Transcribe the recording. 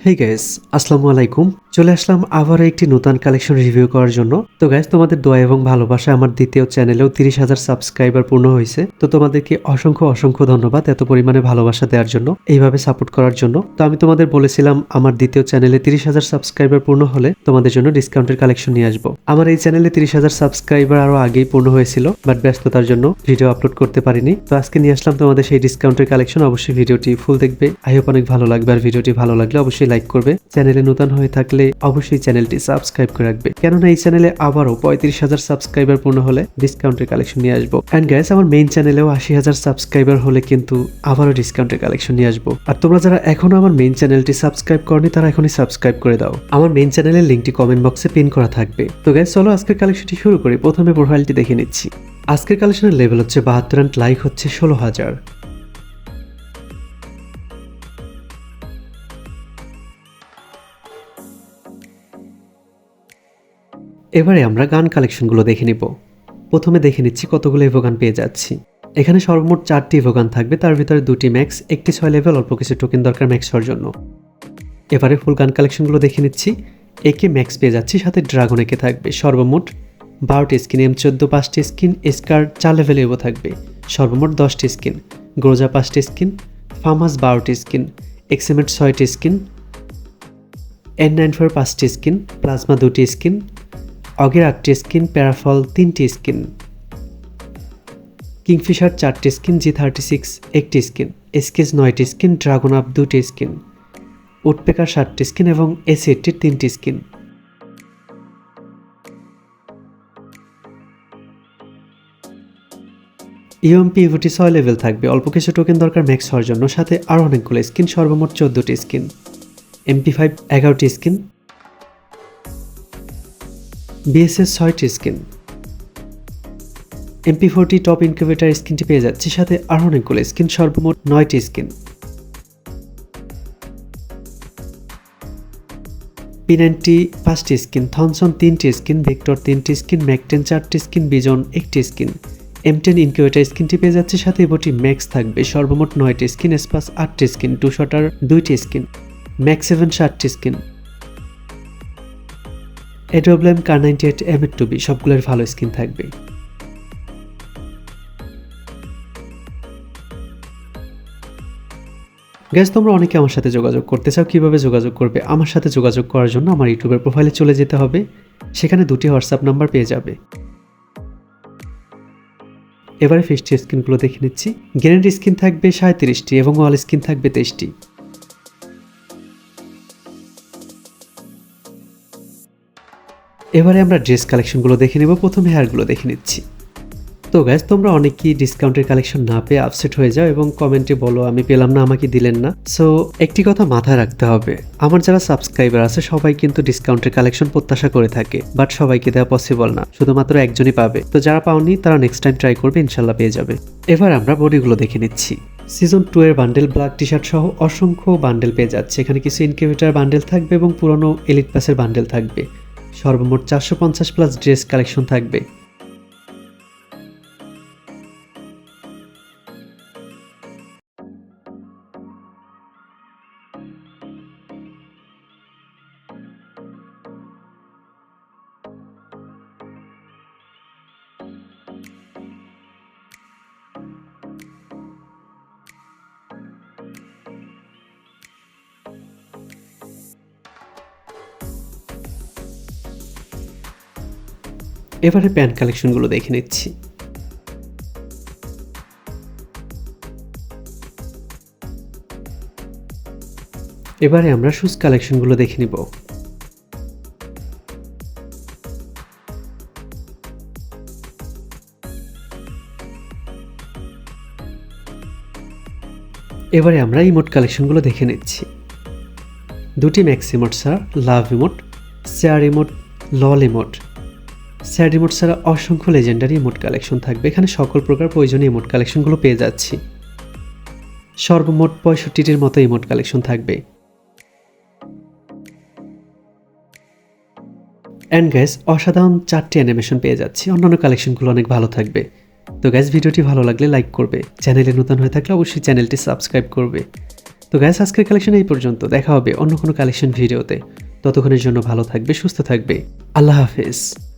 হে gas আসসালামু আলাইকুম। চলে আসলাম আবারও একটি নতুন কালেকশন রিভিউ করার জন্য। তো গ্যাস তোমাদের দোয়া এবং ভালোবাসা আমার দ্বিতীয় চ্যানেলেও তিরিশ হাজার সাবস্ক্রাইবার পূর্ণ হয়েছে। তো তোমাদেরকে অসংখ্য অসংখ্য ধন্যবাদ এত পরিমাণে ভালোবাসা দেওয়ার জন্য, এইভাবে সাপোর্ট করার জন্য। তো আমি তোমাদের বলেছিলাম, আমার দ্বিতীয় চ্যানেলে তিরিশ হাজার সাবস্ক্রাইবার পূর্ণ হলে তোমাদের জন্য ডিসকাউন্টের কালেকশন নিয়ে আসব। আমার এই চ্যানেলে তিরিশ হাজার সাবস্ক্রাইবার আরও আগেই পূর্ণ হয়েছিল বাট ব্যস্ততার জন্য ভিডিও আপলোড করতে পারিনি। তো আজকে নিয়ে আসলাম তোমাদের সেই ডিসকাউন্টের কালেকশন অবশ্যই ভিডিওটি ফুল দেখবে। আই হোপ অনেক ভালো লাগবে। আর ভিডিওটি ভালো লাগলে অবশ্যই লাইক করবে। চ্যানেলে নতুন হয়ে থাকলে অবশ্যই চ্যানেলটি সাবস্ক্রাইব করে রাখবে। কেননা এই চ্যানেলে আবারও পঁয়ত্রিশ হাজার সাবস্ক্রাইবার পূর্ণ হলে ডিসকাউন্টের কালেকশন নিয়ে আসব। অ্যান্ড গ্যাস আমার মেইন চ্যানেলেও আশি হাজার সাবস্ক্রাইবার হলে কিন্তু আবারও ডিসকাউন্টের কালেকশন নিয়ে আসব। আর তোমরা যারা এখনও আমার মেইন চ্যানেলটি সাবস্ক্রাইব করনি, তারা এখনই সাবস্ক্রাইব করে দাও। আমার মেইন চ্যানেলের লিঙ্কটি কমেন্ট বক্সে পিন করা থাকবে। তো গ্যাস চলো আজকের কালেকশনটি শুরু করি। প্রথমে প্রোফাইলটি দেখে নিচ্ছি। আজকের কালেকশনের লেভেল হচ্ছে বাহাত্তর অ্যান্ড লাইক হচ্ছে ষোলো হাজার। এবারে আমরা গান কালেকশনগুলো দেখে নিব। প্রথমে দেখে নিচ্ছি কতগুলো এভো গান পেয়ে যাচ্ছি। এখানে সর্বমোট চারটি এভো গান থাকবে, তার ভিতরে দুটি ম্যাক্স একটি ছয় লেভেল অল্প কিছু টোকেন দরকার ম্যাক্স হওয়ার জন্য। এবারে ফুল গান কালেকশনগুলো দেখে নিচ্ছি। একে ম্যাক্স পেয়ে যাচ্ছি, সাথে ড্রাগন একে থাকবে। সর্বমোট বারোটি স্কিন এম চোদ্দ পাঁচটি স্কিন স্কার চার লেভেলে এভো থাকবে। সর্বমোট দশটি স্কিন গ্রোজা পাঁচটি স্কিন ফার্মাস বারোটি স্কিন এক্সেমেট ছয়টি স্কিন এন নাইন ফোর পাঁচটি স্কিন প্লাজমা দুটি স্কিন অগের আটটি স্কিন, প্যারাফল তিনটি স্কিন। কিংফিশার চারটি স্কিন, জি থার্টি সিক্স একটি স্কিন। এসকেজ নয়টি স্কিন, ড্রাগন আপ দুটি স্কিন। উডপেকার সাতটি স্কিন এবং এসি এইটটির তিনটি স্কিন। ইউএমপি ইভোটি ছয় লেভেল থাকবে। অল্প কিছু টোকেন দরকার ম্যাক্স হওয়ার জন্য। সাথে আরও অনেকগুলো স্কিন, সর্বমোট চোদ্দোটি স্কিন। এমপি ফাইভ এগারোটি স্কিন। বিএসএস ছয়টি skin. MP forty top incubator স্কিনটি পেয়ে যাচ্ছে, সাথে আরও অনেকগুলো স্কিন, সর্বমোট নয়টি স্কিন। পি নাইনটি পাঁচটি স্কিন, থনসন তিনটি স্কিন, ভেক্টর তিনটি স্কিন, ম্যাকটেন চারটি স্কিন, বিজন একটি স্কিন। এম টেন ইনকিউবেটার স্কিনটি পেয়ে যাচ্ছে, সাথে এবোটি ম্যাক্স থাকবে, সর্বমোট নয়টি স্কিন, স্পাস আটটি স্কিন, টু শটার দুইটি স্কিন। ম্যাক্স সেভেন ষাটটি skin. AWM Kar ninety eight M two B সবগুলোর ভালো স্কিন থাকবে। গ্যাস তোমরা অনেকে আমার সাথে যোগাযোগ করতে চাও, কীভাবে যোগাযোগ করবে? আমার সাথে যোগাযোগ করার জন্য আমার ইউটিউবের প্রোফাইলে চলে যেতে হবে। সেখানে দুটি হোয়াটসঅ্যাপ নাম্বার পেয়ে যাবে। এবারে ফিস্টি স্কিনগুলো দেখে নিচ্ছি গ্রেনেড স্কিন থাকবে সাঁত্রিশটি এবং ওয়াল স্কিন থাকবে তেইশটি। এবারে আমরা ড্রেস কালেকশনগুলো দেখে নেব, প্রথমে হেয়ারগুলো দেখে নিচ্ছি। তো গ্যাস তোমরা অনেকেই ডিসকাউন্টের কালেকশন না পেয়ে আপসেট হয়ে যাও এবং কমেন্টে বলো, আমি পেলাম না, আমাকে দিলেন না। সো একটি কথা মাথায় রাখতে হবে, আমার যারা সাবস্ক্রাইবার আছে, সবাই কিন্তু ডিসকাউন্টের কালেকশন প্রত্যাশা করে থাকে বাট সবাইকে দেওয়া পসিবল না, শুধুমাত্র একজনই পাবে। তো যারা পাওনি, তারা নেক্সট টাইম ট্রাই করবে, ইনশাল্লাহ পেয়ে যাবে। এবার আমরা বডিগুলো দেখে নিচ্ছি। সিজন টু এর বান্ডেল ব্ল্যাক টি শার্ট সহ অসংখ্য বান্ডেল পেয়ে যাচ্ছে, এখানে কিছু ইনকিউবেটার বান্ডেল থাকবে এবং পুরনো এলিট পাসের বান্ডেল থাকবে। সর্বমোট চারশো পঞ্চাশ প্লাস ড্রেস কালেকশন থাকবে। এবারে প্যান্ট কালেকশনগুলো দেখে নিচ্ছি। এবারে আমরা শুজ কালেকশনগুলো দেখে নিব। এবারে আমরা ইমোট কালেকশনগুলো দেখে নিচ্ছি। দুটি max emote sir, love emote share emote, LOL emote. Sir emote ছাড়া অসংখ্য লেজেন্ডারি ইমোট কালেকশন থাকবে। এখানে সকল প্রকার প্রয়োজনীয় ইমোট কালেকশনগুলো পেয়ে যাচ্ছি। সর্বমোট পঁয়ষট্টিটির মতো ইমোট কালেকশন থাকবে। অ্যান্ড গ্যাস অসাধারণ চারটি অ্যানিমেশন পেয়ে যাচ্ছি। অন্যান্য কালেকশনগুলো অনেক ভালো থাকবে। তো গ্যাস ভিডিওটি ভালো লাগলে লাইক করবে। চ্যানেলে নতুন হয়ে থাকলে অবশ্যই চ্যানেলটি সাবস্ক্রাইব করবে। তো গ্যাস আজকের কালেকশন এই পর্যন্ত। দেখা হবে অন্য কোনো কালেকশন ভিডিওতে ততক্ষণের জন্য ভালো থাকবে, সুস্থ থাকবে। আল্লাহ হাফেজ।